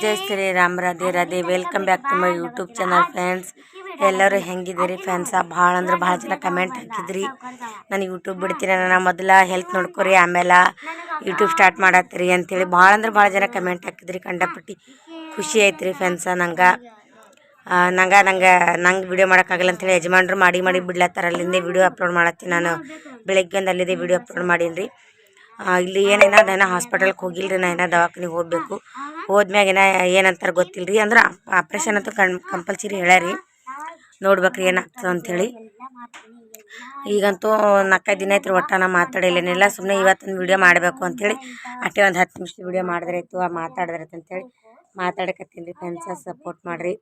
Jai Shriram Radhe Radhe. Welcome back to my YouTube channel friends ಎಲ್ಲರೂ ಹೆಂಗಿದ್ದೀರಿ friends ಭಾಳ ಅಂದ್ರೆ ಭಾಳ ಜನ ಕಮೆಂಟ್ ಹಾಕಿದ್ರಿ. ನಾನು ಯೂಟ್ಯೂಬ್ ಬಿಡ್ತೀನಿ ನಾನು ಮೊದಲ ಹೆಲ್ತ್ ನೋಡ್ಕೊರಿ ಆಮೇಲೆ ಯೂಟ್ಯೂಬ್ ಸ್ಟಾರ್ಟ್ ಮಾಡತ್ತೀರಿ ಅಂತೇಳಿ ಭಾಳ ಅಂದ್ರೆ ಭಾಳ ಜನ ಕಮೆಂಟ್ ಹಾಕಿದ್ರಿ. ಕಂಡಪಟ್ಟಿ ಖುಷಿ ಐತ್ರಿ ಫ್ರೆಂಡ್ಸ ನಂಗೆ. ನಂಗೆ ನಂಗೆ ನಂಗೆ ವಿಡಿಯೋ ಮಾಡೋಕ್ಕಾಗಲ್ಲ ಅಂತೇಳಿ ಯಜಮಾನ್ರು ಮಾಡಿ ಮಾಡಿ ಬಿಡ್ಲತ್ತಾರ. ಅಲ್ಲಿಂದೇ ವಿಡಿಯೋ ಅಪ್ಲೋಡ್ ಮಾಡತ್ತೀನಿ ನಾನು. ಬೆಳಗ್ಗೆ ಒಂದು ಅಲ್ಲಿದೆ ವಿಡಿಯೋ ಅಪ್ಲೋಡ್ ಮಾಡೀನಿ ರೀ ಇಲ್ಲಿ ಏನೇನ ನಾನು ಹಾಸ್ಪಿಟಲ್ಗೆ ಹೋಗಿಲ್ಲ ರೀ ನಾ ಏನೋ ದವಾಖಾನಿಗೆ ಹೋಗ್ಬೇಕು. ಹೋದ್ಮ್ಯಾಗ ಏನ ಏನಂತಾರೆ ಗೊತ್ತಿಲ್ಲ ರೀ ಅಂದ್ರೆ ಆಪ್ರೇಷನ್ ಅಂತೂ ಕಣ್ ಕಂಪಲ್ಸರಿ ಹೇಳ್ಯಾರಿ. ನೋಡ್ಬೇಕ್ರಿ ಏನಾಗ್ತದೆ ಅಂಥೇಳಿ ಈಗಂತೂ ನಾಲ್ಕೈದು ದಿನ ಐತ್ರಿ ಒಟ್ಟ ನಾ ಮಾತಾಡಿಲ್ಲೇನಿಲ್ಲ ಸುಮ್ಮನೆ ಇವತ್ತೊಂದು ವಿಡಿಯೋ ಮಾಡಬೇಕು ಅಂಥೇಳಿ ಅಟ್ಟೆ ಒಂದು ಹತ್ತು ನಿಮಿಷದ ವೀಡಿಯೋ ಇತ್ತು ಆ ಮಾತಾಡಿದ್ರೆ ಆಯ್ತು ಅಂತೇಳಿ. ಮಾತಾಡಕತ್ತೀನಿ ರೀ ಫ್ರೆಂಡ್ಸ ಸಪೋರ್ಟ್ ಮಾಡಿರಿ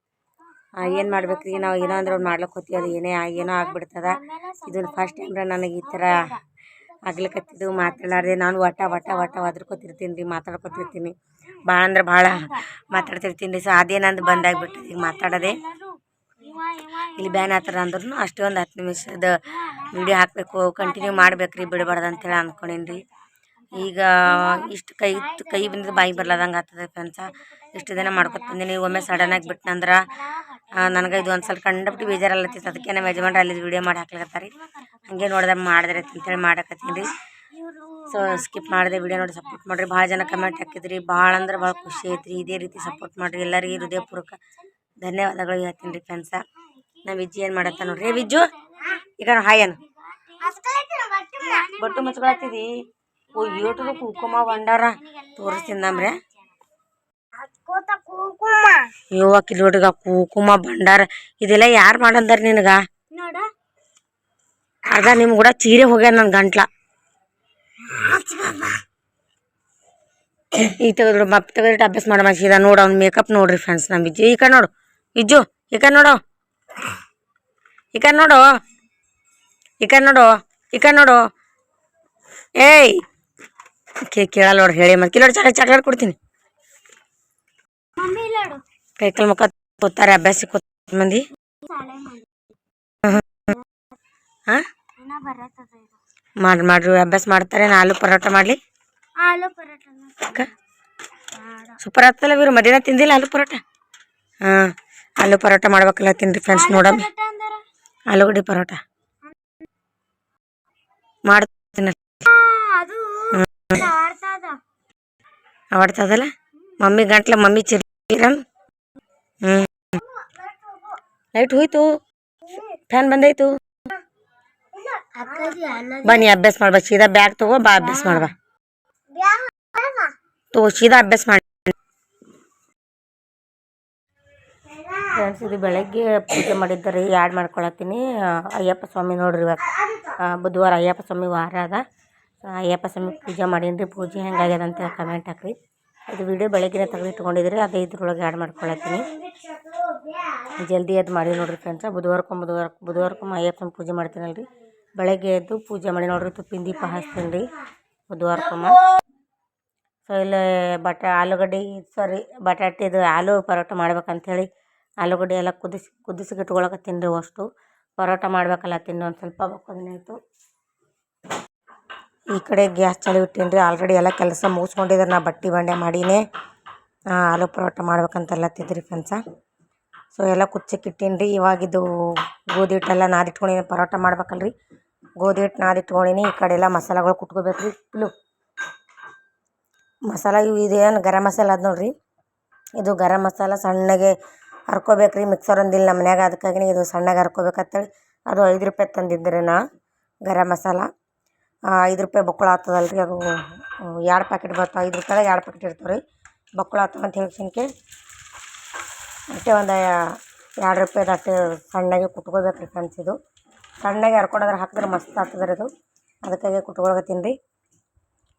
ಏನು ಮಾಡ್ಬೇಕು ರೀ ನಾವು ಏನೋ ಅಂದ್ರೆ ಒಂದು ಮಾಡ್ಲಿಕ್ಕೆ ಹೋಗ್ತೀವಿ ಅದು ಏನೇ ಏನೋ ಆಗ್ಬಿಡ್ತದ. ಇದನ್ನು ಫಸ್ಟ್ ಟೈಮ್ ನನಗೆ ಈ ಥರ ಆಗ್ಲಿಕತ್ತಿದ್ದು ಮಾತಾಡಲಾರ್ದೆ ನಾನು ವಟ ವಟ ವಟ ಒದ್ರಕೋತಿರ್ತೀನಿ ರೀ ಮಾತಾಡ್ಕೊತಿರ್ತೀನಿ. ಭಾಳ ಅಂದ್ರೆ ಭಾಳ ಮಾತಾಡ್ತಿರ್ತೀನಿ ರೀ ಸೊ ಅದೇನಂದು ಬಂದಾಗ್ಬಿಟ್ಟು ಈಗ ಮಾತಾಡೋದೆ ಇಲ್ಲಿ ಬ್ಯಾನ್ ಆತರ ಅಂದ್ರೂ ಅಷ್ಟೇ ಒಂದು ಹತ್ತು ನಿಮಿಷದ ವಿಡಿಯೋ ಹಾಕಬೇಕು. ಕಂಟಿನ್ಯೂ ಮಾಡ್ಬೇಕು ರೀ ಬಿಡಬಾರ್ದು ಅಂತೇಳಿ ಅಂದ್ಕೊಂಡೀನಿ ರೀ ಈಗ ಇಷ್ಟು ಕೈ ಕೈ ಬಂದಿದ್ದು ಬಾಯಿ ಬರ್ಲಾದಂಗೆ ಆಗ್ತದೆ ಫ್ರೆಂಡ್ಸ ಇಷ್ಟು ದಿನ ಮಾಡ್ಕೊತ ಬಂದೀನಿ. ಒಮ್ಮೆ ಸಡನ್ನಾಗಿ ಬಿಟ್ಟನಂದ್ರೆ ನನಗೆ ಇದು ಒಂದು ಸ್ವಲ್ಪ ಕಂಡಬಿಟ್ಟು ಬೇಜಾರಲ್ಲತ್ತಿತ್ತು ಅದಕ್ಕೆ ನಮ್ಮ ಯಜಮಾನ್ರು ಅಲ್ಲಿ ವಿಡಿಯೋ ಮಾಡಿ ರೀ ಹಾಗೆ ನೋಡಿದ್ರೆ ಮಾಡಿದ್ರೆ ಅಂತೇಳಿ ಮಾಡಕತ್ತೀನಿ ರೀ. ಸೊ ಸ್ಕಿಪ್ ಮಾಡಿದೆ ವಿಡಿಯೋ ನೋಡಿ ಸಪೋರ್ಟ್ ಮಾಡಿರಿ. ಭಾಳ ಜನ ಕಮೆಂಟ್ ಹಾಕಿದ್ರಿ. ಭಾಳ ಅಂದ್ರೆ ಭಾಳ ಖುಷಿ ಐತ್ರಿ. ಇದೇ ರೀತಿ ಸಪೋರ್ಟ್ ಮಾಡಿರಿ. ಎಲ್ಲರಿಗೆ ಹೃದಯಪೂರ್ವಕ ಧನ್ಯವಾದಗಳು ಹೇಳ್ತೀನಿ ರೀ ಫ್ರೆಂಡ್ಸ ನಮ್ಮ ವಿಜ್ಜಿ ಏನು ಮಾಡತ್ತ ನೋಡ್ರಿ. ವಿಜ್ಜು, ಈಗ ಹಾಯ್ ಬಟ್ಟು ಮುಚ್ಕೊಳತ್ತಿದಿ. ಓ ಯೂಟ್ಯೂಬ್ ಕುಂಕುಮ ಬಂಡಾರ ತೋರಿಸ್ತೀನಿ ನಮ್ರೆ. ಯವ್ವ ಕಿಲೋಡ್ಗ ಕುಕುಮ ಭಂಡಾರ ಇದೆಲ್ಲ ಯಾರು ಮಾಡಂದಾರ ನಿನಗ? ಅದ ನಿಮ್ ಕೂಡ ಚೀರೆ ಹೋಗ್ಯಾರ ನನ್ನ ಗಂಟ್ಲ. ಈಗ ತೆಗೆದ್ರು ಮಪ್ಪ ತೆಗೆದಿಟ್ಟು ಅಭ್ಯಾಸ ಮಾಡ ಮನ್ಸಿದ ನೋಡು ಅವ್ನ ಮೇಕಪ್ ನೋಡ್ರಿ ಫ್ರೆಂಡ್ಸ್ ನಮ್ಮ ವಿಜ್ಜು. ಈಗ ನೋಡು. ವಿಜ್ಜು ಈಗ ನೋಡು. ಈಗ ನೋಡು. ಈಗ ನೋಡು. ಈಗ ನೋಡು. ಏಯ್. ಕೇಳಲ್ಲ ನೋಡ್ರಿ ಹೇಳಿ ಮತ್ತೆ ಕಿಲೋ ಚಾಕ್ಲೇಟ್ ಚಾಕ್ಲೇಟ್ ಕೊಡ್ತೀನಿ. ಕೈ ಕಾಲು ಮುಖ ಕೂತಾರೆ ಅಭ್ಯಾಸಕ್ಕೆ ಕೂತ ಮಂದಿ ಮಾಡಿ ಮಾಡ್ರಿ ಅಭ್ಯಾಸ ಮಾಡ್ತಾರೆ ನಾ ಆಲೂ ಪರೋಟ ಮಾಡ್ಲಿ. ಸೂಪರ್ ಆಗ್ತಲ್ಲ ಇವ್ರು ಮಧ್ಯಾಹ್ನ ತಿಂದಿಲ್ಲ ಆಲೂ ಪರೋಟ? ಹಾಂ ಆಲೂ ಪರೋಟ ಮಾಡ್ಬೇಕಲ್ಲ ತಿನ್ರಿ ಫ್ರೆಂಡ್ಸ್ ನೋಡಮ್ಮಿ. ಆಲೂಗಡ್ಡೆ ಪರೋಟ. ಮಾಡ್ತೀನಿ. ಆಡ್ತದಲ್ಲ ಮಮ್ಮಿ ಗಂಟ್ಲ ಮಮ್ಮಿ ಚಿರ್ರನ್ ಹ್ಞೂ ಲೈಟ್ ಹೋಯ್ತು ಫ್ಯಾನ್ ಬಂದೈತು ಅಕ್ಕದಿ ಅನ್ನ ಬಾ ನೀ ಅಭ್ಯಾಸ ಮಾಡ್ಬಾ ಸೀದಾ ಬ್ಯಾಗ್ ತಗೋ ಬಾ ಅಭ್ಯಾಸ ಮಾಡ್ಬಾ ತಗೋ ಸೀದಾ ಅಭ್ಯಾಸ ಮಾಡಿ ಫ್ರೆಂಡ್ಸ್ ಇದು ಬೆಳಗ್ಗೆ ಪೂಜೆ ಮಾಡಿದ್ದಾರೆ ಯಾಡ್ ಮಾಡ್ಕೊಳತ್ತೀನಿ? ಆ, ಅಯ್ಯಪ್ಪ ಸ್ವಾಮಿ ನೋಡ್ರಿ ಇವತ್ತು ಆ, ಬುಧವಾರ ಅಯ್ಯಪ್ಪ ಸ್ವಾಮಿ ವಾರ ಅದ. ಸೊ ಅಯ್ಯಪ್ಪ ಸ್ವಾಮಿ ಪೂಜೆ ಮಾಡೀನಿ ರೀ ಪೂಜೆ ಹೆಂಗಾಗ್ಯದ ಅಂತ ಕಮೆಂಟ್ ಹಾಕ್ರಿ. ಇದು ವಿಡಿಯೋ ಬೆಳಗ್ಗೆ ತೆಗೆದಿಟ್ಕೊಂಡಿದ್ರಿ ಅದೇ ಇದ್ರೊಳಗೆ ಆ್ಯಡ್ ಮಾಡ್ಕೊಳತ್ತೀನಿ. ಜಲ್ದಿ ಅದು ಮಾಡಿ ನೋಡ್ರಿ ಫ್ರೆಂಡ್ಸ ಬುಧವಾರಕ್ಕೊಮ್ಮೆ, ಬುಧವಾರ, ಬುಧವಾರಕ್ಕೊಮ್ಮೆ ಅಯ್ಯಪ್ಪನ ಪೂಜೆ ಮಾಡ್ತೀನಲ್ಲ ರೀ ಬೆಳಗ್ಗೆ ಎದ್ದು ಪೂಜೆ ಮಾಡಿ ನೋಡ್ರಿ, ತುಪ್ಪಿನ ದೀಪ ಹಚ್ತೀನಿ ರೀ ಬುಧವಾರಕ್ಕೊಮ್ಮೆ. ಸೊ ಇಲ್ಲಿ, ಬಟ, ಆಲೂಗಡ್ಡೆ ಸಾರಿ ಬಟಾಟಿದು ಆಲೂ ಪರೋಟ ಮಾಡ್ಬೇಕಂಥೇಳಿ ಆಲೂಗಡ್ಡೆ ಎಲ್ಲ ಕುದಿಸಿ ಕುದಿಸಿ ಇಟ್ಕೊಳಕತ್ತೀನಿ ರೀ ಅಷ್ಟು. ಪರೋಟ ಮಾಡ್ಬೇಕಲ್ಲ, ತಿಂದು ಒಂದು ಸ್ವಲ್ಪ ಬಕ್ಕೋದಿನಾಯ್ತು. ಈ ಕಡೆ ಗ್ಯಾಸ್ ಚಾಲು ಇಟ್ಟೀನಿ ರೀ ಆಲ್ರೆಡಿ ಎಲ್ಲ ಕೆಲಸ ಮುಗಿಸ್ಕೊಂಡಿದ್ರೆ. ನಾ ಬಟ್ಟೆ ಬಂಡೆ ಮಾಡೀನಿ ಆಲೂ ಪರೋಟ ಮಾಡ್ಬೇಕಂತಲ್ಲತ್ತಿದ್ರಿ ಫ್ರೆಂಡ್ಸ ಸೊ ಎಲ್ಲ ಕುಚ್ಚಕ್ಕೆ ಇಟ್ಟೀನಿ ರೀ ಇವಾಗಿದು ಗೋಧಿ ಹಿಟ್ಟೆಲ್ಲ ನಾದಿಟ್ಕೊಂಡಿನಿ. ಪರೋಟ ಮಾಡ್ಬೇಕಲ್ರಿ. ಗೋಧಿ ಹಿಟ್ಟು ನಾದಿಟ್ಕೊಂಡಿನಿ. ಈ ಕಡೆ ಎಲ್ಲ ಮಸಾಲೆಗಳು ಕುಟ್ಕೋಬೇಕು ರೀ ಫುಲ್ಲು ಮಸಾಲ ಇವು ಇದೇನು ಗರಂ ಮಸಾಲ ಅದು ನೋಡ್ರಿ. ಇದು ಗರಂ ಮಸಾಲ ಸಣ್ಣಗೆ ಹರ್ಕೋಬೇಕು ರೀ ಮಿಕ್ಸರ್ ಒಂದಿಲ್ಲ ನಮ್ಮ ಮನ್ಯಾಗ. ಅದಕ್ಕಾಗಿ ಇದು ಸಣ್ಣಗೆ ಹರ್ಕೋಬೇಕಂತೇಳಿ. ಅದು ಐದು ರೂಪಾಯಿ ತಂದಿದ್ದೆ ನಾ ಗರಂ ಮಸಾಲ. ಐದು ರೂಪಾಯಿ ಬೊಕ್ಕುಳ ಆಗ್ತದಲ್ಲ ರೀ ಅದು ಎರಡು ಪ್ಯಾಕೆಟ್ ಬರ್ತಾವೆ ಐದು ರೂಪಾಯಿದಾಗ ಎರಡು ಪ್ಯಾಕೆಟ್ ಇರ್ತವೆ ರೀ ಬೊಕ್ಕುಳ ಅಂತ ಹೇಳ್ಸಿನ್ಕೆ ಅಷ್ಟೇ ಒಂದು ಎರಡು ರೂಪಾಯಿದು ಅಷ್ಟೇ ಸಣ್ಣಗೆ ಕುಟ್ಕೋಬೇಕು ರೀ ಇದು. ಸಣ್ಣಗೆ ಹರ್ಕೊಂಡಾದ್ರೆ ಹಾಕಿದ್ರೆ ಮಸ್ತ್ ಆಗ್ತದೆ ರೀ ಅದು. ಅದಕ್ಕಾಗಿ ಕುಟ್ಕೊಳಕತ್ತೀನಿ.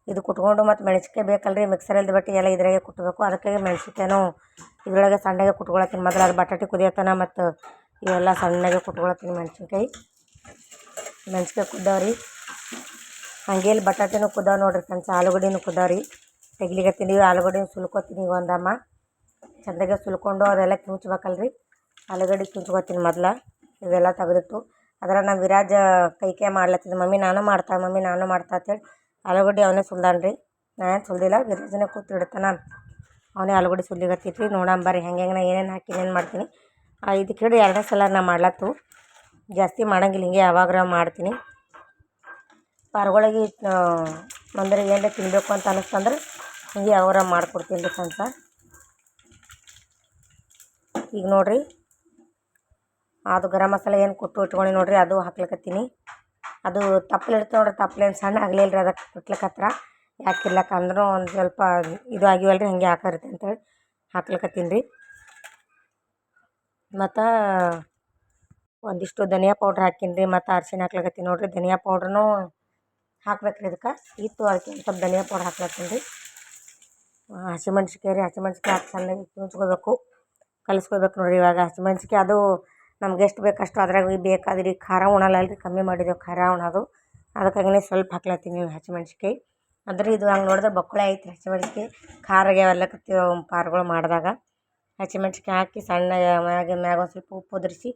ಇದು ಕುಟ್ಕೊಂಡು ಮತ್ತು ಮೆಣಸಿನ್ಕಾಯಿ ಬೇಕಲ್ಲ ರೀ ಮಿಕ್ಸರಲ್ಲಿ ಬಟ್ಟೆ ಎಲ್ಲ ಇದ್ರಾಗೆ ಕುಟ್ಟಬೇಕು ಅದಕ್ಕಾಗಿ ಮೆಣಸಿನ್ಕಾಯಿನೂ ಇದ್ರೊಳಗೆ ಸಣ್ಣಗೆ ಕುಟ್ಕೊಳತ್ತೀನಿ. ಮೊದಲು ಅದು ಬಟಾಟೆ ಕುದಿಯತನ ಮತ್ತು ಇವೆಲ್ಲ ಸಣ್ಣಗೆ ಕುಟ್ಕೊಳತ್ತೀನಿ ಮೆಣಸಿನ್ಕಾಯಿ. ಮೆಣಸಿನ್ಕಾಯಿ ಕುದ್ದಾವ್ರಿ. ಹಾಗೆ ಇಲ್ಲಿ ಬಟಾಟೆನೂ ಕುದ್ದಾವ ನೋಡ್ರಿ ಫ್ರೆಂಡ್ಸ್, ಆಲೂಗಡ್ಡೆನೂ ರೀ. ತೆಗಿಲಿಕತ್ತೀನಿ ಆಲೂಗಡ್ಡೆ ಸುಲ್ಕೋತೀನಿ ಈಗ ಒಂದಮ್ಮ ಚಂದಾಗೆ ಸುಲ್ಕೊಂಡು ಅದೆಲ್ಲ ಕಿಂಚ್ಬೇಕಲ್ಲ ರೀ ಆಲೂಗಡ್ಡೆ ಕಿಂಚ್ಕೊತೀನಿ ಮೊದ್ಲು, ಇವೆಲ್ಲ ತೆಗೆದಿಟ್ಟು. ಅದರ ನಮ್ಮ ವಿರಾಜ ಕೈ ಕೈ ಮಾಡ್ಲತ್ತಿದ್ದ, ಮಮ್ಮಿ ನಾನು ಮಾಡ್ತಾ, ಮಮ್ಮಿ ನಾನು ಮಾಡ್ತಾ ಅಂತೇಳಿ ಆಲೂಗಡ್ಡೆ ಅವನೇ ಸುಲ್ದಾನ ರೀ ನಾನೇನು ಸುಲ್ದಿಲ್ಲ ವಿರಾಜನೇ ಕೂತು ಇಡ್ತಾನ. ಅವನೇ ಆಲೂಗಡ್ಡೆ ಸುಲಿಗತ್ತಿತ್ತು ನೋಡಂಬ ರೀ ಹೆಂಗೆ ಹೆಂಗೆ ನಾ ಏನೇನು ಹಾಕಿ, ಏನೇನು ಮಾಡ್ತೀನಿ. ಇದಕ್ಕೆ ಹಿಡಿದು ಎರಡನೇ ಸಲ ನಾ ಮಾಡ್ಲತ್ತು. ಜಾಸ್ತಿ ಮಾಡಂಗಿಲ್ಲ, ಹಿಂಗೆ ಯಾವಾಗ ಮಾಡ್ತೀನಿ. ಪಾರ್ಗಳಿಗೆ ಅಂದರೆ ಏನಾರ ತಿನ್ನಬೇಕು ಅಂತ ಅನ್ನಿಸ್ತಂದ್ರೆ ಹಿಂಗೆ ಅವರ ಮಾಡ್ಕೊಡ್ತೀನಿ ರೀ ಫ್ರೆಂಡ್ಸ. ಈಗ ನೋಡಿರಿ, ಅದು ಗರಂ ಮಸಾಲೆ ಏನು ಕೊಟ್ಟು ಇಟ್ಕೊಂಡು ನೋಡಿರಿ, ಅದು ಹಾಕ್ಲಿಕತ್ತೀನಿ. ಅದು ತಪ್ಪಲೆ ಇರ್ತದೆ ನೋಡ್ರಿ ತಪ್ಪಲೆ ಏನು ಸಣ್ಣ ಆಗಲಿಲ್ಲ ರೀ ಅದಕ್ಕೆ ಕುಟ್ಲಿಕತ್ರ ಯಾಕೆ ಇರ್ಲಕ್ಕ ಅಂದ್ರೂ ಒಂದು ಸ್ವಲ್ಪ ಇದು ಆಗಿವಲ್ಲ ರೀ ಹಾಗೆ ಹಾಕಿರುತ್ತೆ ಅಂತೇಳಿ ಹಾಕ್ಲಿಕತ್ತೀನಿ ರೀ. ಮತ್ತು ಒಂದಿಷ್ಟು ಧನಿಯಾ ಪೌಡ್ರ್ ಹಾಕೀನಿ ರೀ, ಮತ್ತು ಅರ್ಶಿಣ ಹಾಕ್ಲಿಕತ್ತೀನಿ ನೋಡಿರಿ. ಧನಿಯಾ ಪೌಡ್ರೂ ಹಾಕ್ಬೇಕು ರೀ ಇದಕ್ಕೆ. ಇತ್ತು ಅದಕ್ಕೆ ಸ್ವಲ್ಪ ಧನಿಯಾ ಪೌಡರ್ ಹಾಕ್ಲತ್ತೀನಿ ರೀ. ಹಸಿಮೆಣ್ಸಿಕಾಯಿ ರೀ. ಹಸಿಮೆಣ್ಸಿಕಾಯಿ ಹಾಕಿ ಚೆನ್ನಾಗಿ ಕುಂಚ್ಕೋಬೇಕು ಕಲಿಸ್ಕೋಬೇಕು ನೋಡಿರಿ ಇವಾಗ. ಹಸಿಮೆಣ್ಸಿಕಾಯಿ ಅದು ನಮ್ಗೆ ಎಷ್ಟು ಬೇಕು ಅಷ್ಟು ಅದ್ರಾಗ ಬೇಕಾದ್ರೆ ಖಾರ ಉಣಲ್ಲ ಅಲ್ರಿ. ಕಮ್ಮಿ ಮಾಡಿದೆವು ಖಾರ ಉಣೋದು. ಅದಕ್ಕಾಗಿನೇ ಸ್ವಲ್ಪ ಹಾಕ್ಲತ್ತೀನಿ ಹಸಿಮೆಣ್ಸಿಕಾಯಿ ಅಂದ್ರೆ ಇದು ಹಂಗೆ ನೋಡಿದ್ರೆ ಬಕ್ಕುಳೆ ಐತಿ ಹಸಿಮೆಣ್ಸಿಕಾಯಿ ಖಾರ ಆಗ್ಯಾವೆಲ್ಲಕತ್ತೀವಿ ಪಾರ್ಗಳು ಮಾಡಿದಾಗ ಹಸಿಮೆಣ್ಸಿಕಾಯಿ ಹಾಕಿ ಸಣ್ಣ ಮ್ಯಾಗ ಮ್ಯಾಗ ಒಂದು ಸ್ವಲ್ಪ ಉಪ್ಪು ಉದುರಿಸಿ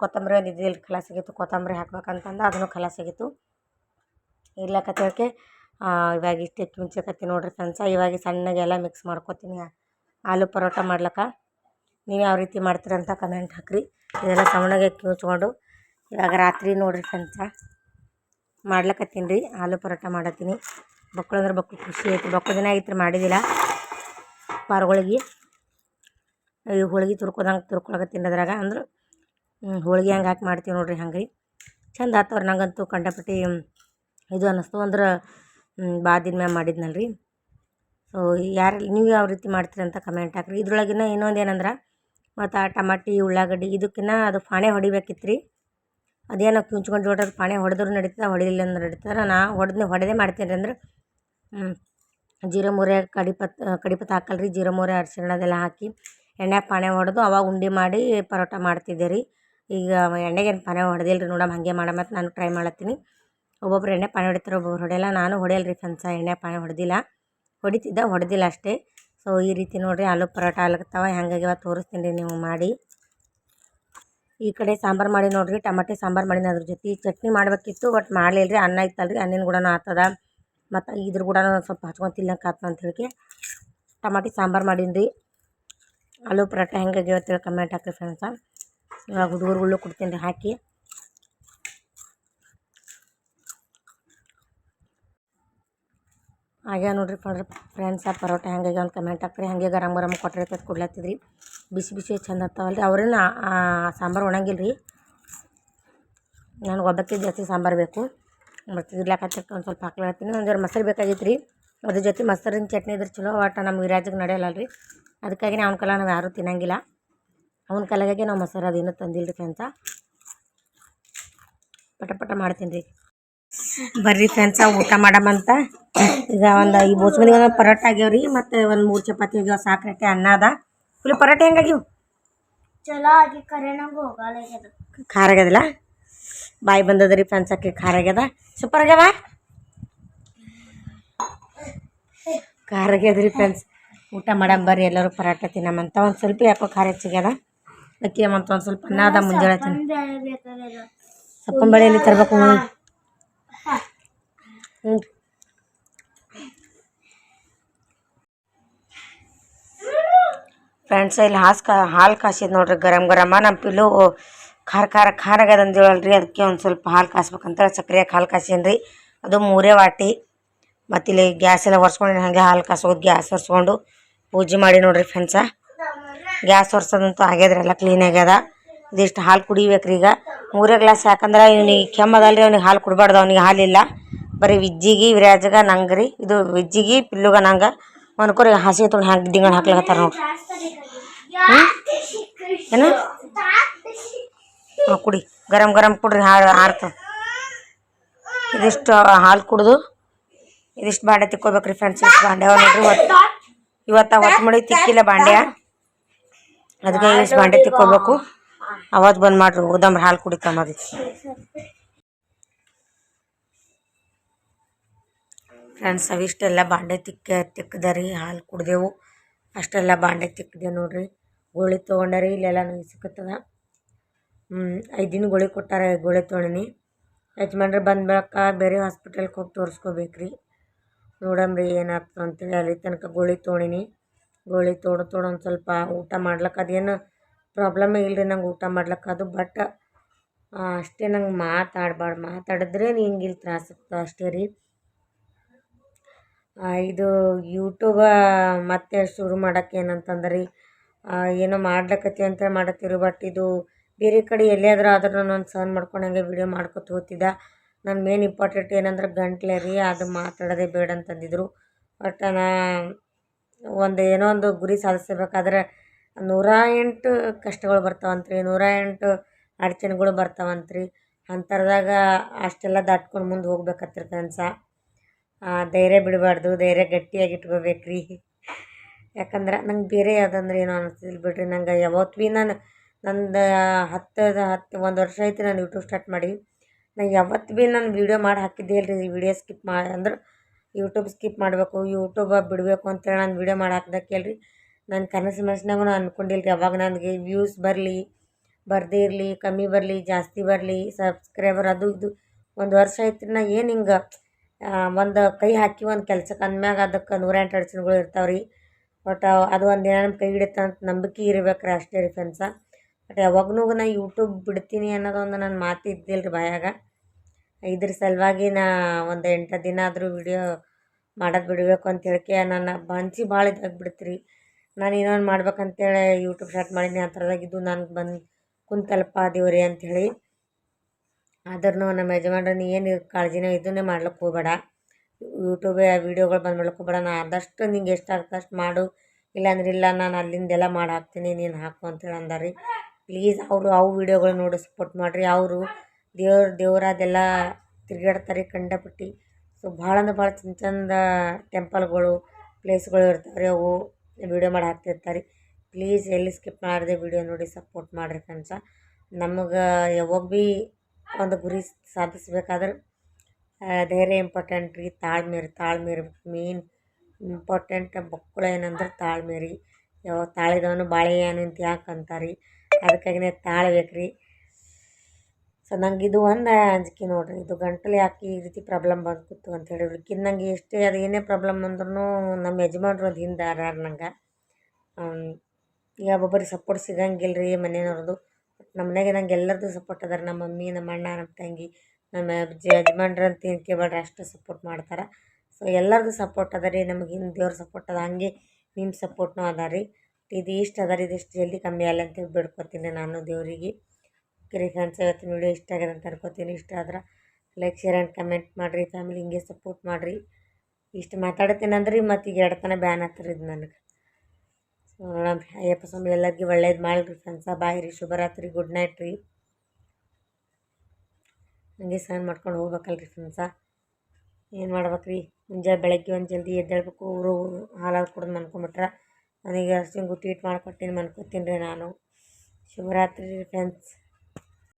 ಕೊತ್ತಂಬರಿ ಒಂದು ಇದಿಲ್ಲ ಖಲಾಸಾಗಿತ್ತು ಕೊತ್ತಂಬರಿ ಹಾಕ್ಬೇಕಂತಂದು ಅದನ್ನು ಖಲಾಸಾಗಿತ್ತು ಇರ್ಲಕತ್ತೇಳಕ್ಕೆ ಇವಾಗ ಇಷ್ಟು ಮುಂಚೆಕತ್ತಿ ನೋಡಿರಿ ಫ್ರೆಂಡ್ಸ ಇವಾಗ ಸಣ್ಣಗೆ ಎಲ್ಲ ಮಿಕ್ಸ್ ಮಾಡ್ಕೊತೀನಿ. ಆಲೂ ಪರೋಟ ಮಾಡ್ಲಕ್ಕ? ನೀವು ಯಾವ ರೀತಿ ಮಾಡ್ತೀರಂತ ಕಮೆಂಟ್ ಹಾಕಿರಿ. ಇದೆಲ್ಲ ಸಣ್ಣಗೆ ಕಿವುಚ್ಕೊಂಡು ಇವಾಗ ರಾತ್ರಿ ನೋಡಿರಿ ಫ್ರೆಂಡ್ಸ ಮಾಡ್ಲಕತ್ತೀನಿ ರೀ. ಆಲೂ ಪರೋಟ ಮಾಡತ್ತೀನಿ. ಬಕ್ಕಳು ಅಂದ್ರೆ ಬಕ್ಕಳು ಖುಷಿ ಐತಿ ಬಕ್ಕಳು ದಿನ ಆಗಿತ್ತು ಮಾಡಿದಿಲ್ಲ. ಪಾರ್ಗಳಿಗೆ ಈ ಹೋಳಿಗೆ ತುರ್ಕೋದಂಗೆ ತುರ್ಕೊಳಕತ್ತೀನಿ ಅದ್ರಾಗ. ಅಂದ್ರೆ ಹೋಳಿಗೆ ಹಂಗೆ ಹಾಕಿ ಮಾಡ್ತೀವಿ ನೋಡಿರಿ ಹಂಗೆ ರೀ ಚಂದ ಆತವ್ರಿ ನಂಗಂತೂ ಕಂಡಪಟ್ಟಿ ಇದು ಅನ್ನಿಸ್ತು ಅಂದ್ರೆ ಭಾಳ ದಿನ ಮ್ಯಾಗ ಮಾಡಿದ್ನಲ್ಲ ರೀ ಸೊ ಯಾರು, ನೀವು ಯಾವ ರೀತಿ ಮಾಡ್ತೀರಿ ಅಂತ ಕಮೆಂಟ್ ಹಾಕ್ರಿ. ಇದ್ರೊಳಗಿನ ಇನ್ನೊಂದು ಏನಂದ್ರೆ, ಮತ್ತು ಟಮಾಟಿ, ಉಳ್ಳಾಗಡ್ಡಿ ಇದಕ್ಕಿನ್ನ ಅದು ಫಾಣೆ ಹೊಡಿಬೇಕಿತ್ತು ರೀ ಅದೇನೋ ಕಿಂಚ್ಕೊಂಡು ಜೋಡ್ರಿ ಪಾಣೆ ಹೊಡೆದ್ರು ನಡೀತದೆ, ಹೊಡಿಲಿಲ್ಲ ಅಂದ್ರೆ ನಡೀತದೆ. ನಾ ಹೊಡೆದ್ನೆ ಹೊಡೆದೇ ಮಾಡ್ತೀನಿ ರೀ ಅಂದ್ರೆ ಜೀರ ಮೂರೆ ಕಡಿಪತ್ ಕಡಿಪತ್ ಹಾಕಲ್ಲ ರೀ ಜೀರ ಮೂರೆ ಹಾಕಿ ಎಣ್ಣೆ ಪಾಣೆ ಹೊಡೆದು ಅವಾಗ ಉಂಡೆ ಮಾಡಿ ಪರೋಟ ಮಾಡ್ತಿದ್ದೆ ರೀ ಈಗ ಎಣ್ಣೆಗೇನು ಪಾಣೆ ಹೊಡೆದಿಲ್ಲ ರೀ ನೋಡಮ್ಮ ಹಾಗೆ ಮಾಡಮ್ಮ ಅಂತ ನಾನು ಟ್ರೈ ಮಾಡತ್ತೀನಿ. ಒಬ್ಬೊಬ್ರು ಎಣ್ಣೆ ಪಾನಿ ಹೊಡಿತಾರೆ, ಒಬ್ಬೊಬ್ರು ಹೊಡೆಯಲ್ಲ. ನಾನು ಹೊಡೆಯಲ್ಲ ರೀ ಫ್ರೆಂಡ್ಸ ಎಣ್ಣೆ ಪಾಣೆ ಹೊಡೆದಿಲ್ಲ. ಹೊಡಿತಿದ್ದೆ ಹೊಡೆದಿಲ್ಲ ಅಷ್ಟೇ. ಸೊ ಈ ರೀತಿ ನೋಡಿರಿ ಆಲೂ ಪರೋಟ ಆಗ್ಲಕತ್ತಾವ ಹೆಂಗಾಗ್ಯಾವ ತೋರಿಸ್ತೀನಿ ರೀ ನೀವು ಮಾಡಿ. ಈ ಕಡೆ ಸಾಂಬಾರು ಮಾಡಿ ನೋಡಿರಿ. ಟಮಾಟೆ ಸಾಂಬಾರು ಮಾಡೀನಿ ಅದ್ರ ಜೊತೆ. ಚಟ್ನಿ ಮಾಡಬೇಕಿತ್ತು ಬಟ್ ಮಾಡಲಿಲ್ಲ ರೀ ಅನ್ನ ಇತ್ತಲ್ಲ ರೀ ಅನ್ನಿನ ಕೂಡ ಆಗ್ತದ ಮತ್ತು ಇದ್ರ ಕೂಡ ಸ್ವಲ್ಪ ಹಚ್ಕೊಂಡು ತಿನ್ನಕ್ಕೆ ಆತ ಅಂತ ಹೇಳಿ ಟಮಾಟಿ ಸಾಂಬಾರು ಮಾಡೀನಿ ರೀ ಆಲೂ ಪರೋಟ ಹೆಂಗಾಗ್ಯಾವ ಅಂತೇಳಿ ಕಮೆಂಟ್ ಹಾಕಿರಿ ಫ್ರೆಂಡ್ಸ. ಇವಾಗ ಹುಡುಗರುಗಳು ಕೊಡ್ತೀನಿ ರೀ ಹಾಕಿ. ಹಾಗೆ ನೋಡ್ರಿ ಫ್ರೆಂಡ್ಸ್ ಆ ಪರೋಟ ಹೆಂಗಾಗ್ಯಾವ ಅಂತ ಕಮೆಂಟ್ ಹಾಕ್ರಿ. ಹಾಗೆ ಗರಂ ಗರಂ ಕೊಟ್ಟಿರ್ತೈತೆ ಕೊಡ್ಲತ್ತಿದ್ರಿ. ಬಿಸಿ ಬಿಸಿ ಚಂದ ರೀ ಅವ್ರೇನು ಸಾಂಬಾರು ಒಣಗಿಲ್ಲ ರೀ ನನಗೆ ಒಬ್ಬಕ್ಕೆ ಜಾಸ್ತಿ ಸಾಂಬಾರು ಬೇಕು. ಮತ್ತು ಇರ್ಲಾಕತ್ತಕ್ಕೆ ಒಂದು ಸ್ವಲ್ಪ ಹಾಕ್ಲತ್ತೀನಿ ಒಂದು ಜರ ಮೊಸರು ಬೇಕಾಗಿತ್ತು ರೀ ಅದ್ರ ಜೊತೆ ಮೊಸರಿನ ಚಟ್ನಿ ಇದ್ರೆ ಚಲೋ, ಒಟ್ಟು ನಮ್ಮ ವಿರಾಜಿಗೆ ನಡೆಯಲ್ಲ ರೀ ಅದಕ್ಕಾಗಿ ಅವ್ನ ಕಾಲ ನಾವು ಯಾರೂ ತಿನ್ನಂಗಿಲ್ಲ. ಅವ್ನ ಕಾಲಾಗೆ ನಾವು ಮೊಸರು ಅದೇನು ತಂದಿಲ್ಲ ರೀ ಅಂತ ಪಟ ಪಟ ಮಾಡ್ತೀನಿ ರೀ. ಬರ್ರಿ ಫ್ರೆಂಡ್ಸ ಊಟ ಮಾಡಮಂತ ಈಗ ಒಂದು ಈ ಬೋಸ್ಮನಿ ಒಂದು ಪರೋಟ ಆಗ್ಯಾವ ರೀ ಮತ್ತು ಒಂದು ಮೂರು ಚಪಾತಿ ಆಗ್ಯಾವ ಸಾಕ್ರಕ್ಕೆ ಅನ್ನ ಅದ. ಫುಲ್ ಪರೋಟ ಹೆಂಗಾಗ್ಯಾವ ಚಲೋ ಆಗಿ ಖಾರ ಆಗ್ಯದಲ್ಲ? ಬಾಯಿ ಬಂದದ ರೀ ಫ್ರೆಂಡ್ಸ್ ಅಕ್ಕಿ ಖಾರ ಆಗ್ಯದ. ಸೂಪರ್ ಆಗ್ಯವ? ಖಾರ ಆಗ್ಯದ ರೀ ಫ್ರೆಂಡ್ಸ್ ಊಟ ಮಾಡಮ್ ಬರ್ರಿ ಎಲ್ಲರೂ ಪರೋಟ ತಿನ್ನಮಂತ ಒಂದು ಸ್ವಲ್ಪ ಯಾಕೋ ಖಾರ ಹೆಚ್ಚಿಗ್ಯದ ಅಕ್ಕಿ ಅಮ್ಮಂತ ಒಂದು ಸ್ವಲ್ಪ ಅನ್ನ ಅದ ಮುಂಜಾನೆ ತಿನ್ನ ಸಪ್ಪನ ಬೆಳೆಯಲ್ಲಿ ತರಬೇಕು ಫ್ರೆಂಡ್ಸ್ ಇಲ್ಲಿ ಹಾಸ್ ಕಾ ಹಾಲು ಕಾಸಿದ್ ನೋಡ್ರಿ, ಗರಂ ಗರಮ. ನಮ್ಮ ಪಿಲು ಖಾರ ಖಾರ ಖಾರ ಅಂದೇಳಲ್ರಿ ಅದಕ್ಕೆ ಒಂದು ಸ್ವಲ್ಪ ಹಾಲು ಕಾಸ್ಬೇಕಂತ ಸಕ್ರೆಯಾಗಿ ಹಾಲು ಕಾಸೀನಿ ರೀ ಅದು ಮೂರೇ ವಾಟಿ. ಮತ್ತು ಇಲ್ಲಿ ಗ್ಯಾಸ್ ಎಲ್ಲ ಒರೆಸ್ಕೊಂಡು ಹಾಗೆ ಹಾಲು ಕಾಸೋದು ಗ್ಯಾಸ್ ಒರೆಸ್ಕೊಂಡು ಪೂಜೆ ಮಾಡಿ ನೋಡ್ರಿ ಫ್ರೆಂಡ್ಸ ಗ್ಯಾಸ್ ಒರೆಸೋದಂತೂ ಆಗ್ಯದ್ರಿ ಎಲ್ಲ ಕ್ಲೀನ್ ಆಗ್ಯದ. ಇದಿಷ್ಟು ಹಾಲು ಕುಡಿಬೇಕ್ರಿ ಈಗ ಮೂರೇ ಗ್ಲಾಸ್ ಯಾಕಂದ್ರೆ ಇವ್ನಿಗೆ ಕೆಮ್ಮದಲ್ರಿ, ಅವ್ನಿಗೆ ಹಾಲು ಕೊಡಬಾರ್ದು, ಅವ್ನಿಗೆ ಹಾಲಿಲ್ಲ. ಬರೀ ವಿಜ್ಜಿಗೆ ವಿರಾಜಗ ನಂಗೆ ರೀ. ಇದು ವಿಜ್ಜಿಗೆ ಪಿಲ್ಲುಗ ನಂಗೆ. ಮನ್ಕೋರಿ ಹಾಸಿಗೆ ತೊಗೊಂಡು ಹ್ಯಾಂಗೆ ದಿಂಗಳು ಹಾಕ್ಲಕತ್ತಾರ ನೋಡ್ರಿ. ಏನು? ಹಾಂ, ಕುಡಿ. ಗರಂ ಗರಂ ಕುಡ್ರಿ ಹಾಲು ಆರ್ತದೆ ಇದಿಷ್ಟು ಹಾಲು ಕುಡಿದು ಇದಿಷ್ಟು ಬಾಂಡೆ ತಿಕ್ಕೋಬೇಕ್ರಿ ಫ್ರೆಂಡ್ಸ್ ಇಷ್ಟು ಬಾಂಡೆ ನೋಡ್ರಿ ಇವತ್ತು ಇವತ್ತು ಹೊತ್ತು ಮಾಡಿ ತಿಕ್ಕಿಲ್ಲ ಬಾಂಡೆ. ಅದಕ್ಕೆ ಇಷ್ಟು ಬಾಂಡೆ ತಿಕ್ಕೋಬೇಕು. ಅವತ್ತು ಬಂದು ಮಾಡ್ರಿ. ಉಗ್ದಮ್ರ ಹಾಲು ಕುಡಿತಮ್ಮದು ಫ್ರೆಂಡ್ಸ್, ಅವಿಷ್ಟೆಲ್ಲ ಬಾಂಡೆ ತಿಕ್ಕ ತಿಕ್ಕದ ರೀ ಹಾಲು ಕುಡ್ದೆವು. ಅಷ್ಟೆಲ್ಲ ಬಾಂಡೆ ತಿಕ್ಕಿದೆ ನೋಡ್ರಿ. ಗೋಳಿ ತೊಗೊಂಡರಿ, ಇಲ್ಲೆಲ್ಲ ಸಿಕ್ಕತ್ತದ. ಹ್ಞೂ ಐದು ದಿನ ಗೋಳಿ ಕೊಟ್ಟಾರ, ಗೋಳಿ ತೊಗೊಂಡಿನಿ ಯಜಮಾನ್ರು ಬಂದ ಬಳಿಕ ಬೇರೆ ಹಾಸ್ಪಿಟಲ್ಗೆ ಹೋಗಿ ತೋರಿಸ್ಕೋಬೇಕ್ರಿ. ನೋಡಮ್ರಿ ಏನಾಗ್ತದೆ ಅಂತೇಳಿ ಅಲ್ಲಿ ತನಕ ಗೋಳಿ ತೊಗೊಂಡಿನಿ ಗೋಳಿ ತೋಡ ತೋಡ ಒಂದು ಸ್ವಲ್ಪ ಊಟ ಮಾಡ್ಲಕ್ಕ ಅದೇನು ಪ್ರಾಬ್ಲಮ್ಮೇ ಇಲ್ಲ ರೀ ನಂಗೆ ಊಟ ಮಾಡ್ಲಕ್ಕ ಅದು ಬಟ್ ಅಷ್ಟೇ ನಂಗೆ ಮಾತಾಡ್ಬಾರ್ದು. ಮಾತಾಡಿದ್ರೆ ನಿಂಗೆ ಇಲ್ಲಿ ತ್ರಾಸ ಅಷ್ಟೇ ರೀ. ಇದು ಯೂಟ್ಯೂಬ ಮತ್ತೆ ಶುರು ಮಾಡಕ್ಕೆ ಏನಂತಂದ್ರೆ? ಏನೋ ಮಾಡ್ಲಕತ್ತಿ ಅಂತೇಳಿ ಮಾಡತ್ತೀವಿ ಬಟ್ ಇದು ಬೇರೆ ಕಡೆ ಎಲ್ಲಿಯಾದ್ರೂ ಆದ್ರೂ ನಾನು ಸಹನ್ ಮಾಡ್ಕೊಂಡು ಹಂಗೆ ವಿಡಿಯೋ ಮಾಡ್ಕೊತ ಹೋಗ್ತಿದ್ದೆ. ನನ್ನ ಮೇನ್ ಇಂಪಾರ್ಟೆಂಟ್ ಏನಂದ್ರೆ ಗಂಟ್ಲೆ ರೀ, ಅದು ಮಾತಾಡೋದೇ ಬೇಡ ಅಂತಂದಿದ್ರು. ಬಟ್ ನಾ ಒಂದು ಏನೋ ಒಂದು ಗುರಿ ಸಾಧಿಸಬೇಕಾದ್ರೆ ನೂರ ಎಂಟು ಕಷ್ಟಗಳು ಬರ್ತಾವಂತ್ರಿ, ನೂರ ಎಂಟು ಅಡಚಣೆಗಳು ಬರ್ತಾವಂತ್ರಿ. ಅಂಥರ್ದಾಗ ಅಷ್ಟೆಲ್ಲ ದಾಟ್ಕೊಂಡು ಮುಂದೆ ಹೋಗ್ಬೇಕತ್ರಿ ಫ್ರೆಂಡ್ಸ ಧೈರ್ಯ ಬಿಡಬಾರ್ದು, ಧೈರ್ಯ ಗಟ್ಟಿಯಾಗಿ ಇಟ್ಕೋಬೇಕು ರೀ ಯಾಕಂದ್ರೆ ನಂಗೆ ಬೇರೆ ಯಾವುದಂದ್ರೆ ಏನೋ ಅನಿಸ್ತಿಲ್ಲ ಬಿಡ್ರಿ. ನಂಗೆ ಯಾವತ್ತು ಭೀ ನಾನು, ನಂದು ಹತ್ತದ ಹತ್ತು, ಒಂದು ವರ್ಷ ಆಯ್ತು ನಾನು ಯೂಟ್ಯೂಬ್ ಸ್ಟಾರ್ಟ್ ಮಾಡಿ. ನಾನು ಯಾವತ್ತು ಭೀ ನಾನು ವೀಡಿಯೋ ಮಾಡಿ ಹಾಕಿದ್ದೆ ಇಲ್ಲ ರೀ ವಿಡಿಯೋ ಸ್ಕಿಪ್ ಮಾಡಿ ಅಂದ್ರೆ ಯೂಟ್ಯೂಬ್ ಸ್ಕಿಪ್ ಮಾಡಬೇಕು ಯೂಟ್ಯೂಬ ಬಿಡಬೇಕು ಅಂತೇಳಿ ನಾನು ವೀಡಿಯೋ ಮಾಡಿ ಹಾಕ್ದಕ್ಕೆ ರೀ ನನ್ನ ಕನಸು ಮನಸ್ಸಿನಾಗೂ ನಾನು ಅಂದ್ಕೊಂಡಿಲ್ಲ ರೀ ಅವಾಗ ನನಗೆ ವ್ಯೂಸ್ ಬರಲಿ, ಬರದೇ ಇರಲಿ, ಕಮ್ಮಿ ಬರಲಿ, ಜಾಸ್ತಿ ಬರಲಿ ಸಬ್ಸ್ಕ್ರೈಬರ್ ಅದು ಇದು. ಒಂದು ವರ್ಷ ಆಯ್ತು ನಾ ಏನು ಹಿಂಗೆ ಒಂದು ಕೈ ಹಾಕಿ ಒಂದು ಕೆಲ್ಸಕ್ಕೆ ಅಂದ್ಮ್ಯಾಗ ಅದಕ್ಕೆ ನೂರೆಂಟು ಅಡಚಣೆಗಳು ಇರ್ತಾವೆ ರೀ ಬಟ್ ಅದು ಒಂದು ದಿನ ನಮ್ಮ ಕೈ ಹಿಡಿತ ಅಂತ ನಂಬಿಕೆ ಇರ್ಬೇಕು ರೀ ಅಷ್ಟೇ ರೀ ಫ್ರೆಂಡ್ಸ ಬಟ್ ಯಾವಾಗ್ನೂ ನಾ ಯೂಟ್ಯೂಬ್ ಬಿಡ್ತೀನಿ ಅನ್ನೋದೊಂದು ನನ್ನ ಮಾತು ಇದ್ದಿಲ್ಲ ರೀ ಬಾಯಾಗ. ಇದ್ರ ಸಲುವಾಗಿ ನಾ ಒಂದು ಎಂಟು ದಿನ ಆದರೂ ವಿಡಿಯೋ ಮಾಡೋದು ಬಿಡಬೇಕು ಅಂತ ಹೇಳ್ಕೆ ನನ್ನ ಬಂಚಿ ಭಾಳ ಇದಾಗ್ಬಿಡ್ತು ರೀ ನಾನು ಇನ್ನೊಂದು ಮಾಡ್ಬೇಕಂತೇಳಿ ಯೂಟ್ಯೂಬ್ ಸ್ಟಾರ್ಟ್ ಮಾಡೀನಿ. ಆ ಥರದಾಗಿದ್ದು ನನಗೆ ಬಂದು ಕುಂತಲ್ಪ ದೇವ್ರಿ ಅಂಥೇಳಿ ಆದ್ರೂ ನಮ್ಮ ಯಜಮಾನ್ರು ನೀ ಏನು ಕಾಳಜಿನ ಇದನ್ನೇ ಮಾಡ್ಲಿಕ್ಕೆ ಹೋಗಬೇಡ. ಯೂಟ್ಯೂಬೇ ವೀಡಿಯೋಗಳು ಬಂದು ಮಾಡ್ಲಿಕ್ಕೆ ಹೋಗಬೇಡ. ನಾ ಆದಷ್ಟು ನಿಂಗೆ ಎಷ್ಟು ಆಗ್ತದೆ ಅಷ್ಟು ಮಾಡು. ಇಲ್ಲಾಂದ್ರೆ ಇಲ್ಲ, ನಾನು ಅಲ್ಲಿಂದೆಲ್ಲ ಮಾಡಿ ಹಾಕ್ತೀನಿ, ನೀನು ಹಾಕು ಅಂತೇಳಿ ಅಂದಾರೆ ಪ್ಲೀಸ್ ಅವರು ಅವು ವೀಡಿಯೋಗಳು ನೋಡಿ ಸಪೋರ್ಟ್ ಮಾಡಿರಿ. ಅವರು ದೇವ್ರ ಅದೆಲ್ಲ ತಿರುಗಾಡ್ತಾರೆ ಕಂಡಪಟ್ಟಿ. ಸೊ ಭಾಳ ಅಂದ್ರೆ ಭಾಳ ಚಂದ ಚಂದ ಟೆಂಪಲ್ಗಳು ಪ್ಲೇಸ್ಗಳು ಇರ್ತಾವೆ ರೀ ಅವು. ವೀಡಿಯೋ ಮಾಡಿ ಹಾಕ್ತಿರ್ತಾರೆ. ಪ್ಲೀಸ್ ಎಲ್ಲಿ ಸ್ಕಿಪ್ ಮಾಡಿದೆ ವೀಡಿಯೋ ನೋಡಿ ಸಪೋರ್ಟ್ ಮಾಡಿರಿ ಫ್ರೆಂಡ್ಸ ನಮಗೆ ಯಾವಾಗ ಭೀ ಒಂದು ಗುರಿ ಸಾಧಿಸ್ಬೇಕಾದ್ರೆ ಧೈರ್ಯ ಇಂಪಾರ್ಟೆಂಟ್ ರೀ. ತಾಳ್ಮೆ ರೀ ತಾಳ್ಮೆ ಇರ್ಬೇಕು ಮೇನ್ ಇಂಪಾರ್ಟೆಂಟ್ ಬಕ್ಕುಳ ಏನಂದ್ರೆ ತಾಳ್ಮೆ ರೀ ಯಾವ ತಾಳಿದವನು ಬಾಳೆಯಾನು ಅಂತ ಯಾಕೆ ಅಂತಾರೆ? ಅದಕ್ಕಾಗಿನೇ ತಾಳ್ಬೇಕು ರೀ ಸೊ ನಂಗೆ ಇದು ಒಂದು ಅಂಜಿಕೆ ನೋಡಿರಿ. ಇದು ಗಂಟಲು ಯಾಕೆ ಈ ರೀತಿ ಪ್ರಾಬ್ಲಮ್ ಬಂದ್ಕಿತ್ತು ಅಂತ ಹೇಳಿ ಉಳ್ಕಿದ್ ನಂಗೆ ಎಷ್ಟೇ ಅದು ಏನೇ ಪ್ರಾಬ್ಲಮ್ ಅಂದ್ರೂ ನಮ್ಮ ಯಜಮಾನ್ರು ಅದು ಹಿಂದೆ ಅರಾರ ನಂಗೆ. ಈಗ ಒಬ್ಬೊಬ್ಬರಿಗೆ ಸಪೋರ್ಟ್ ಸಿಗಂಗಿಲ್ಲ ರೀ ಮನೆಯವ್ರದ್ದು ನಮ್ಮ ಮನೆಗೆ ನಂಗೆ ಎಲ್ಲರದ್ದು ಸಪೋರ್ಟ್ ಅದಾರ. ನಮ್ಮ ಮಮ್ಮಿ, ನಮ್ಮ ಅಣ್ಣ, ನಮ್ಮ ತಂಗಿ, ನಮ್ಮ ಅಜ್ಜಿ ಯಜಮಾನ್ರು ಅಂತ ತಿಳ್ಕೊಬೇಡ್ರಿ ಅಷ್ಟು ಸಪೋರ್ಟ್ ಮಾಡ್ತಾರೆ. ಸೊ ಎಲ್ಲರದ್ದು ಸಪೋರ್ಟ್ ಅದ ರೀ. ನಮಗೆ ಹಿಂದೆ ದೇವ್ರ ಸಪೋರ್ಟ್ ಅದ. ಹಂಗೆ ನಿಮ್ಮ ಸಪೋರ್ಟ್ನೂ ಅದ ರೀ. ಇದು ಇಷ್ಟು ಅದ ರೀ ಇದಿಷ್ಟು ಜಲ್ದಿ ಕಮ್ಮಿ ಆಗಲ್ಲ ಅಂತೇಳಿ ಬಿಡ್ಕೊತೀನಿ ನಾನು ದೇವರಿಗೆ. ಓಕೆ ರೀ ಫ್ರೆಂಡ್ಸ್ ಇವತ್ತಿನ ವಿಡಿಯೋ ಇಷ್ಟ ಆಗಿದೆ ಅಂತ ಅನ್ಕೋತೀನಿ. ಇಷ್ಟ ಆದ್ರೆ ಲೈಕ್ ಶೇರ್ ಆ್ಯಂಡ್ ಕಮೆಂಟ್ ಮಾಡಿರಿ. ಫ್ಯಾಮಿಲಿ ಹಿಂಗೆ ಸಪೋರ್ಟ್ ಮಾಡಿರಿ. ಇಷ್ಟು ಮಾತಾಡತ್ತೀನಂದ್ರೆ ಮತ್ತು ಈಗ ಎರಡು ತನ ಬ್ಯಾನ್ ಇದು ನನಗೆ. ಸೊ ನೋಡಮ್ ಅಯ್ಯಪ್ಪ ಸ್ವಾಮಿ ಎಲ್ಲರಿಗೆ ಒಳ್ಳೇದು ಮಾಡಿರಿ ಫ್ರೆಂಡ್ಸ ಬಾಯ್ ರೀ ಶುಭರಾತ್ರಿ ಗುಡ್ ನೈಟ್ ರೀ. ಹಂಗೆ ಸ್ನಾನ ಮಾಡ್ಕೊಂಡು ಹೋಗ್ಬೇಕಲ್ರಿ ಫ್ರೆಂಡ್ಸ ಏನು ಮಾಡ್ಬೇಕ್ರಿ? ಮುಂಜಾನೆ ಬೆಳಗ್ಗೆ ಒಂದು ಜಲ್ದಿ ಎದ್ದೇಳ್ಬೇಕು. ಊರು ಹಾಲಾಗಿ ಕುಡ್ದು ಮನ್ಕೊಂಬಿಟ್ರೆ ನನಗೆ ಅರ್ಶಿನ ಗುಟ್ಟಿ ಇಟ್ಟು ಮಾಡ್ಕೊಟ್ಟಿನಿ ಮನ್ಕೋತೀನಿ ರೀ ನಾನು. ಶುಭರಾತ್ರಿ ರೀ ಫ್ರೆಂಡ್ಸ್